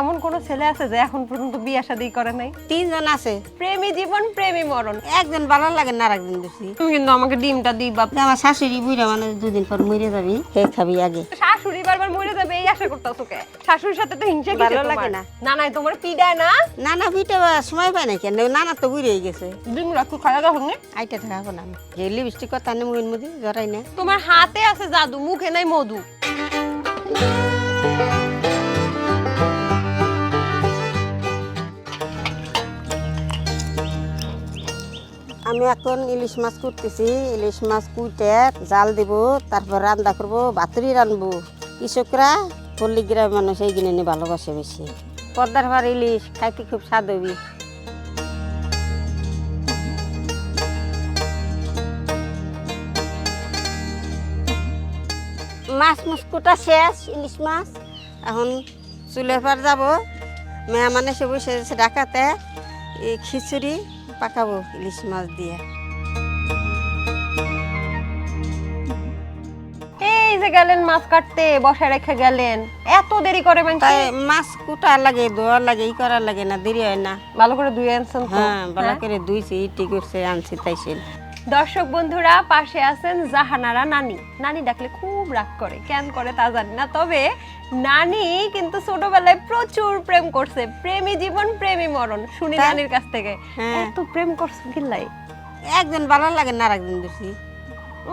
এমন কোন ছেলে আছে যে এখন পর্যন্ত বিয়ে শাদী করে নাই? তিনজন আছে। প্রেমী জীবন প্রেমী মরণ। একজন ভালো লাগে না আর একজন বেশি। তুমি কিন্তু আমাকে ডিমটা দিবা আমার শাশুড়ি বুড়া মানে দুদিন পর মরে যাবি হে খাবি আগে। শাশুড়ি বারবার মরে যাবে এই আশা করতেছো কে? শাশুড়ির সাথে তো হিংসা কি ভালো লাগে না। না। নাই তোমার পিডায় না? নানা ভিটে সময় পায় না কেন? নানা তো বুড়ে গেছে। ডিম রাখু খাওয়া দাওয়া হঙ্গে আইটা থাকা না। যে লিপস্টিক কথা নেই মুখের মধ্যে জরাই না। তোমার হাতে আছে জাদু মুখে নাই মধু। আমি এখন ইলিশ মাছ করতেছি ইলিশ মাছ কুইটে জাল দিব, তারপর রান্না করব ভাতুরি রানবো। কৃষকরা পল্লী গ্রামের মানুষ, এই কিনে ভালোবাসে বেশি। পদ্মার ভার ইলিশ, খাইতে খুব স্বাদ হবি। মাছ মুসকুটা শেষ, ইলিশ মাছ। এখন চুলের পার যাব। মেহমান এসে বসে এই খিচুড়ি। পাকাবো ইলিশ মাছ দিয়ে। এই যে গেলেন মাছ কাটতে বসায় রেখে গেলেন। এত দেরি করে মানে তাই মাছ কুটা লাগে ধোয়া লাগে ই করার লাগে না দেরি হয় না। ভালো করে ধুয়ে আনছেন তো? হ্যাঁ ভালো হ্যাঁ? করে ধুইছি ইটি করছে আনছি তাইছিল দর্শক বন্ধুরা পাশে আছেন জাহানারা নানি। নানি ডাকলে খুব রাগ করে কেন করে তা জানি না। তবে নানি কিন্তু ছোটবেলায় প্রচুর প্রেম করছে প্রেমী জীবন প্রেমী মরণ। শুনি নানির কাছ থেকে হ্যাঁ। এত প্রেম করছে কিল্লাই? একজন ভালো লাগে না আর একজন বেশি।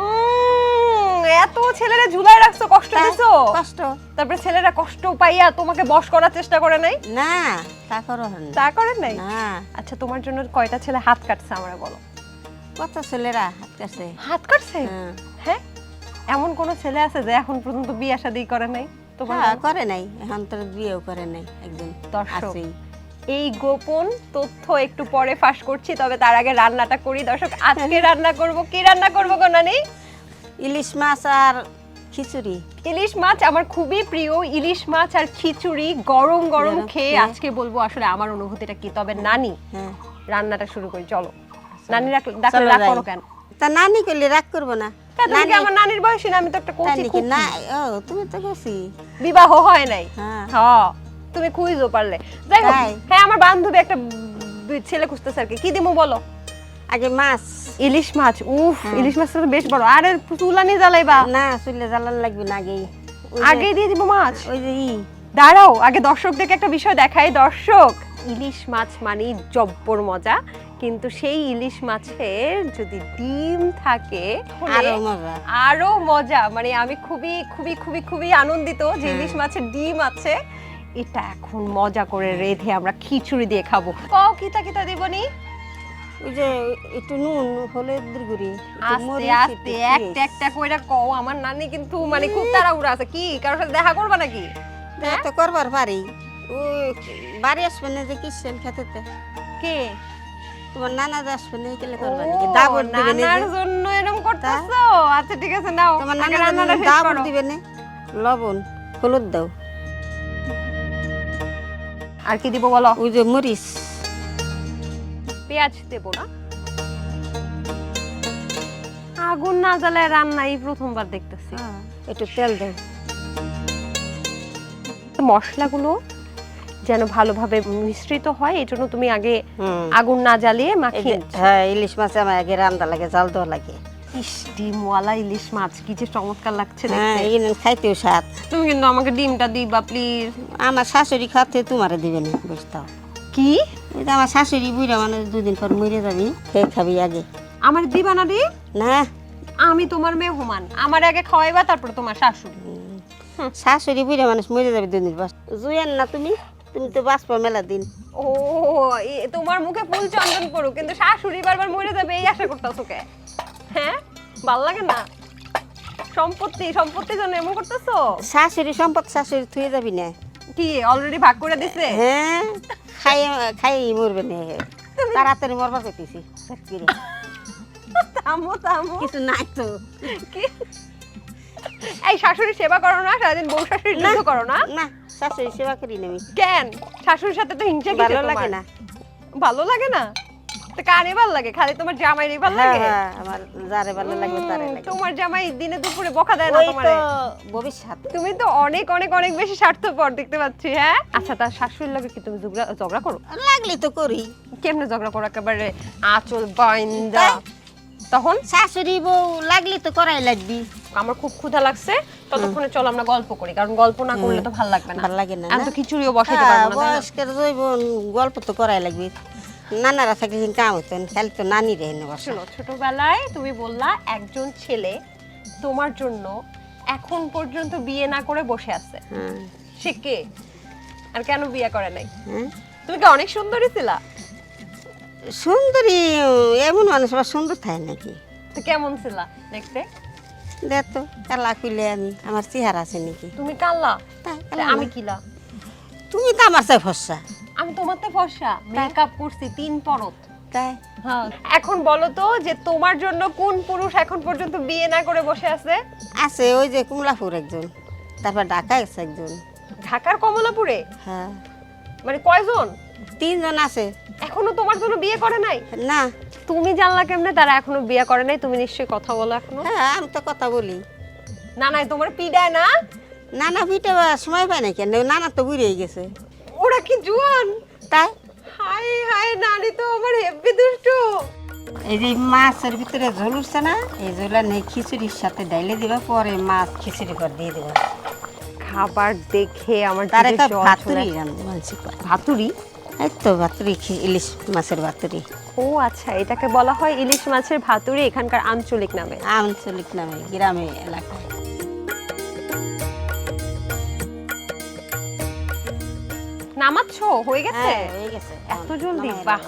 উম, এত ছেলেরা ঝুলাই রাখছো কষ্ট দিছো? কষ্ট। তারপরে ছেলেরা কষ্ট পাইয়া তোমাকে বশ করার চেষ্টা করে নাই? না তা করো না। তা করে নাই? না। আচ্ছা তোমার জন্য কয়টা ছেলে হাত কাটছে আমরা বলো। কত ছেলেরা হাত কাছে হাত কাটছে? হ্যাঁ। হ্যাঁ? এমন কোন ছেলে আছে যে এখন পর্যন্ত বিয়ে শাদী করে নাই? তোমার হ্যাঁ, করে নাই। এখন তোর বিয়েও করে নাই একজন। দর্শক। এই গোপন তথ্য একটু পরে ফাঁস করছি তবে তার আগে রান্নাটা করি। দর্শক আজকে রান্না করব কি রান্না করব গো নানি? ইলিশ মাছ আর খিচুড়ি। ইলিশ মাছ আমার খুবই প্রিয়। ইলিশ মাছ আর খিচুড়ি গরম গরম খেয়ে। আজকে বলব আসলে আমার অনুভূতিটা কি? তবে নানি হ্যাঁ। রান্নাটা শুরু করি চলো। নানি রাখ- ডাকলে রাগ করো কেন? তা নানি করলে রাগ করব না। তা তুমি কি আমার নানির বয়সী? না আমি তো একটা তাই কচি না ও তুমি তো গেছি বিবাহ হয় নাই। হ্যাঁ। তুমি খুঁজো পারলে। যাই হোক আমার বান্ধবী একটা ছেলে খুঁজতেছে আর কি। কি দিমু বলো? আগে মাছ। ইলিশ মাছ। উফ হ্যাঁ। ইলিশ মাছটা তো বেশ বড়। আরে চুলানি জ্বালাইবা। না চুলে জ্বালান লাগবে না আগেই। আগে দিয়ে দিব মাছ? ওই যে দাঁড়াও আগে দর্শকদেরকে একটা বিষয় দেখাই। দর্শক ইলিশ মাছ মানে জব্বর মজা। কিন্তু সেই ইলিশ মাছের যদি ডিম থাকে আরও মজা। আরও মজা। মানে আমি খুবই খুবই খুবই খুবই আনন্দিত যে হ্যাঁ। ইলিশ মাছের ডিম আছে। এটা এখন মজা করে রেধে আমরা খিচুড়ি দিয়ে খাব। কও কিতা কিতা দিবনি? ওই যে একটু নুন হলুদ গুড়ি আস্তে আস্তে একটু একটা কইরা কও। আমার নানি কিন্তু মানে খুব তাড়াহুড়া আছে। কি কারোর সাথে দেখা করবা নাকি? তা তো করবার পারি। ও বাড়ি আসবে না যে কিসেন খেতে কে? তোমার নানা না কেলে করবা নাকি? দাবর দিবে না নানার জন্য এরকম করতেছো? আচ্ছা ঠিক আছে নাও তোমার নানা রান্নাটা দাবর দিবে না। লবণ হলুদ দাও। আর কি দিব বলো? ওই যে মরিচ। পেঁয়াজ দেবো না। আগুন না জ্বালায় রান্না এই প্রথমবার দেখতেছি। একটু তেল দাও। মশলাগুলো যেন ভালোভাবে মিশ্রিত হয় এই জন্য তুমি আগে আগুন না জ্বালিয়ে মাখিয়ে হ্যাঁ ইলিশ মাছ আমার আগে রান্না লাগে জাল দেওয়া লাগে। ইস ডিমওয়ালা ইলিশ মাছ কি যে চমৎকার লাগছে হ্যাঁ দেখতে। খাইতেও স্বাদ। তুমি কিন্তু আমাকে ডিমটা দিবা প্লিজ আমার শাশুড়ি খাতে তোমারে দিবে না বুঝতাও। কি? আমার শাশুড়ি বুড়া মানে দুদিন পর মরে যাবি হে খাবি আগে। আমার দিবা না দি না। আমি তোমার মেহমান আমার আগে খাওয়াইবা তারপর তোমার শাশুড়ি। শাশুড়ি বুড়া মানুষ মরে যাবে দুদিন বাস জুয়েন না তুমি? তুমি তো বাঁচবা মেলা দিন। ও তোমার মুখে ফুল চন্দন পড়ুক কিন্তু শাশুড়ি বারবার মরে যাবে এই আশা করতেছো কে? হ্যাঁ? ভালো লাগে না? সম্পত্তি সম্পত্তির জন্য এমন করতেছো? শাশুড়ি সম্পদ শাশুড়ি থুয়ে যাবি না। কি অলরেডি ভাগ করে দিছে? হ্যাঁ খাই খাই মরবে না তাড়াতাড়ি মরবার করতেছি থামো থামো। কিছু নাই তো। কি? এই শাশুড়ি সেবা করো না সারাদিন বউ শাশুড়ি করো না? না। শাশুড়ি সেবা করি না আমি কেন? শাশুড়ির সাথে তো হিংসা ভালো তোমার? লাগে না। ভালো লাগে না? তো কারে ভালো লাগে? খালি তোমার জামাইরই ভালো হ্যাঁ লাগে? হ্যাঁ আমার যারে ভালো লাগবে তারে লাগে। তোমার জামাই দিনে দুপুরে বকা দেয় না তোমারে? ভবিষ্যৎ। তুমি তো অনেক অনেক অনেক বেশি স্বার্থপর দেখতে পাচ্ছি হ্যাঁ? আচ্ছা তার শাশুড়ির লাগে কি তুমি ঝগড়া ঝগড়া করো? লাগলে তো করি। কেমনে ঝগড়া করো? একেবারে আঁচল বাইন্দা? তখন? শাশুড়ি বউ লাগলি তো করাই লাগবি। আমার খুব ক্ষুধা লাগছে। ততক্ষণে চলো আমরা গল্প করি কারণ গল্প না করলে তো ভালো লাগবে না। ভালো লাগে না আমি তো খিচুড়িও বসাইতে হ্যাঁ, পারব না না? বয়স্কের জৈব গল্প তো করাই লাগবে। নানারা থাকলে কিন্তু কাম হতো খালি তো নানি রে শোনো ছোটবেলায় তুমি বললা একজন ছেলে তোমার জন্য এখন পর্যন্ত বিয়ে না করে বসে আছে। হ্যাঁ। সে কে? আর কেন বিয়ে করে নাই? হ্যাঁ? তুমি কি অনেক সুন্দরী ছিলা? সুন্দরী এমন মানুষ আবার সুন্দর থাকে নাকি? তো কেমন ছিলা দেখতে? দেখ তো কালা কুলে আমি আমার চেহারা আছে নাকি? তুমি তাই, তাহলে কালা। আমি। কিলা? তুমি তো আমার চাই ফসা আমি তোমার তো ফর্সা। মেকআপ করছি তিন পরত। তাই। হ্যাঁ এখন বলো তো যে তোমার জন্য কোন পুরুষ এখন পর্যন্ত বিয়ে না করে বসে আছে? আছে ওই যে কুমলাপুর একজন তারপর ঢাকা আছে একজন। ঢাকার কমলাপুরে? হ্যাঁ। মানে কয়জন? তিনজন আছে। এখনও তোমার জন্য বিয়ে করে নাই? না। তুমি জানলা কেমনে? তারা এখনও বিয়ে করে নাই তুমি নিশ্চয়ই কথা বলো এখনও। হ্যাঁ আমি তো কথা বলি। না নাই তোমার পিডায় না? নানা পিঠে সময় পায় না কেন? নানা তো বুড়ে গেছে। ওরা কি জুয়ান? তাই? হাই হাই নানি তো আমার হেব্বি দুষ্টু। এই যে মাছের ভিতরে ঝোল উঠছে না এই ঝোলা নেই খিচুড়ির সাথে ডাইলে দিবা পরে মাছ খিচুড়ি করে দিয়ে দিবা। খাবার দেখে আমার তার একটা ভাতুরি ভাতুরি এই তো ভাতুরি ইলিশ মাছের ভাতুরি। ও আচ্ছা এটাকে বলা হয় ইলিশ মাছের ভাতুরি এখানকার আঞ্চলিক নামে। আঞ্চলিক নামে গ্রামে এলাকায়। নামাচ্ছো? হয়ে গেছে? হ্যাঁ হয়ে গেছে। এত জলদি? বাহ।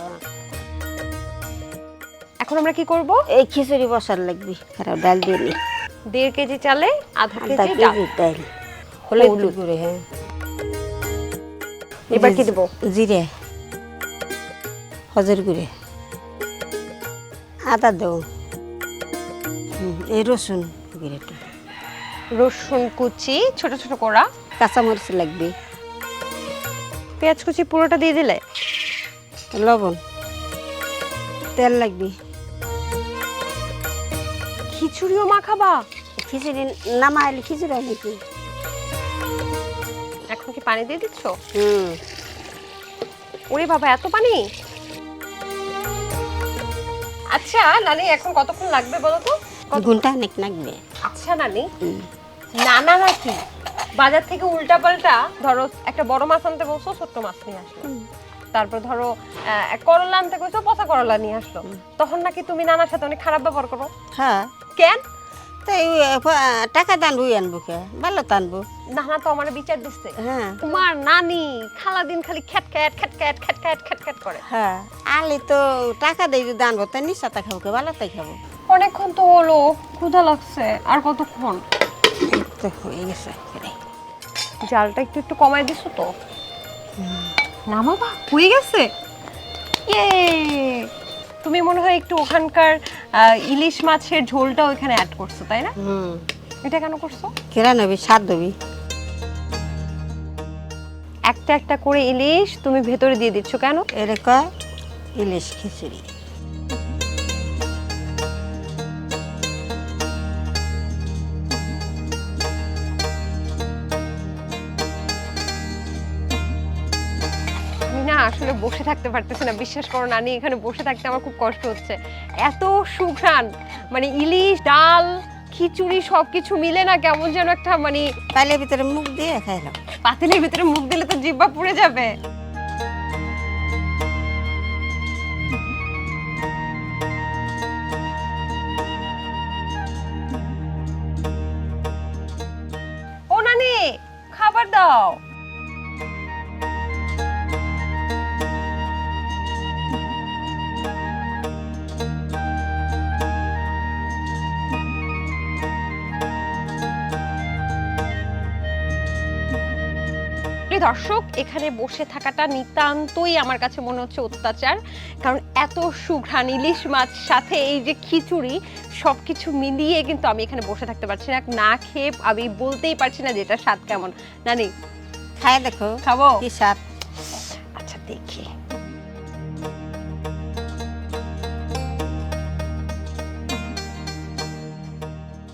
এখন আমরা কি করব? এই খিচুড়ি বসার লাগবে খারাপ ডাল দিয়ে নি দেড় কেজি চালে আধা কেজি ডাল। ডাল। হলুদ। গুঁড়ো হ্যাঁ। এবার কি দেবো? জিরে। হজের গুঁড়ে। আদা দেও। এই রসুন গুঁড়েটা। রসুন কুচি ছোট ছোট করা কাঁচামরিচ লাগবে। পেঁয়াজ কুচি পুরোটা দিয়ে দিলে? লবণ। তেল লাগবে। খিচুড়িও মাখাবা? খিচুড়ি নামাইলে খিচুড়ি নাকি? এখন কি পানি দিয়ে দিচ্ছ? হুম। ওরে বাবা এত পানি? আচ্ছা নানি এখন কতক্ষণ লাগবে বলো তো? ঘণ্টা অনেক লাগবে। আচ্ছা নানি। নানা নাকি? বাজার থেকে উল্টা পাল্টা ধরো একটা বড় মাছ আনতে বলছো ছোট্ট মাছ নিয়ে আসলো। তারপর ধরো করলা আনতে কইছো পচা করলা নিয়ে আসলো। তখন নাকি তুমি নানার সাথে অনেক খারাপ ব্যবহার করো? হ্যাঁ। কেন? তাই টাকা দানবো আনব কে? ভালো টানবো নানা তো আমার বিচার দিচ্ছে। হ্যাঁ। তোমার নানি খালা দিন খালি খ্যাট খ্যাট খ্যাট খ্যাট খ্যাট খ্যাট খ্যাট খ্যাট করে। হ্যাঁ আলি তো টাকা দিয়ে যদি আনব তাই নিশাটা খাব কে? ভালো তাই খাব। অনেকক্ষণ তো হলো ক্ষুধা লাগছে আর কতক্ষণ? তো হয়ে গেছে। জালটা একটু একটু কমাই দিছো তো? নামাবা হয়ে গেছে? ইয়ে! তুমি মনে হয় একটু ওখানকার ইলিশ মাছের ঝোলটা ওইখানে অ্যাড করছ তাই না? হুম। এটা কেন করছ? কেরা নেবি? স্বাদ দেবি। একটা একটা করে ইলিশ তুমি ভেতরে দিয়ে দিচ্ছ কেন? এরকম ইলিশ খিচুড়ি। আসলে বসে থাকতে পারতেছি না। বিশ্বাস করো নানি এখানে বসে থাকতে আমার খুব কষ্ট হচ্ছে। এত সুঘ্রাণ মানে ইলিশ ডাল খিচুড়ি সবকিছু মিলে না কেমন যেন একটা মানে পাইলের ভিতরে মুখ দিয়ে খাইলাম পাতিলের ভিতরে মুখ দিলে তো জিব্বা পুড়ে যাবে। ও নানি খাবার দাও। দর্শক এখানে বসে থাকাটা নিতান্তই আমার কাছে মনে হচ্ছে অত্যাচার। কারণ এত সুঘ্রাণ ইলিশ মাছ সাথে এই যে খিচুড়ি সব কিছু মিলিয়ে কিন্তু আমি এখানে বসে থাকতে পারছি না। না খেয়ে আমি বলতেই পারছি না যেটা স্বাদ কেমন। নানি? খায় দেখো। খাব? কি স্বাদ? আচ্ছা দেখি।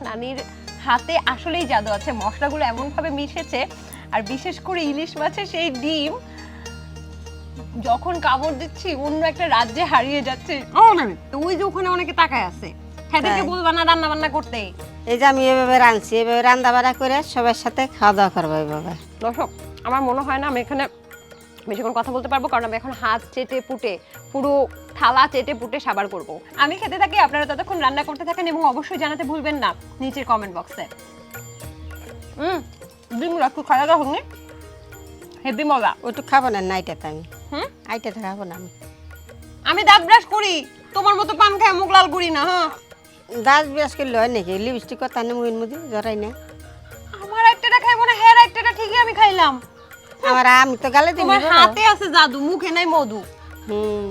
নানির হাতে আসলেই জাদু আছে। মশলাগুলো এমনভাবে মিশেছে আর বিশেষ করে ইলিশ মাছের সেই ডিম যখন কামড় দিচ্ছি অন্য একটা রাজ্যে হারিয়ে যাচ্ছে। ওই যে ওখানে অনেকে তাকায় আছে হ্যাঁদেরকে তাই? বলবা না রান্না বান্না করতে? এই যে আমি এভাবে রাঁধছি এভাবে রান্না বাড়া করে সবার সাথে খাওয়া দাওয়া করব এইভাবে দর্শক আমার মনে হয় না আমি এখানে বেশিক্ষণ কথা বলতে পারব কারণ আমি এখন হাত চেটে পুটে পুরো থালা চেটে পুটে সাবার করব। আমি খেতে থাকি আপনারা ততক্ষণ রান্না করতে থাকেন এবং অবশ্যই জানাতে ভুলবেন না নিচের কমেন্ট বক্সে হুম ডিমগুলো একটু দাওয়া হয়নি হেভি মজা ওইটু খাব না নাইটাতে আমি। হুম? আইটাতে খাব না আমি। আমি দাঁত ব্রাশ করি তোমার মতো পান খায় মুখ লাল করি না হ্যাঁ দাঁত বিরাজ করলে হয় নাকি? লিপস্টিক কথা নেই মুখের মধ্যে জড়াই না? আমার একটাটা খাইবো না হের একটাটা ঠিকই আমি খাইলাম আমার আমি তো গালে দিই তোমার হাতে আছে জাদু মুখে নাই মধু। হুম।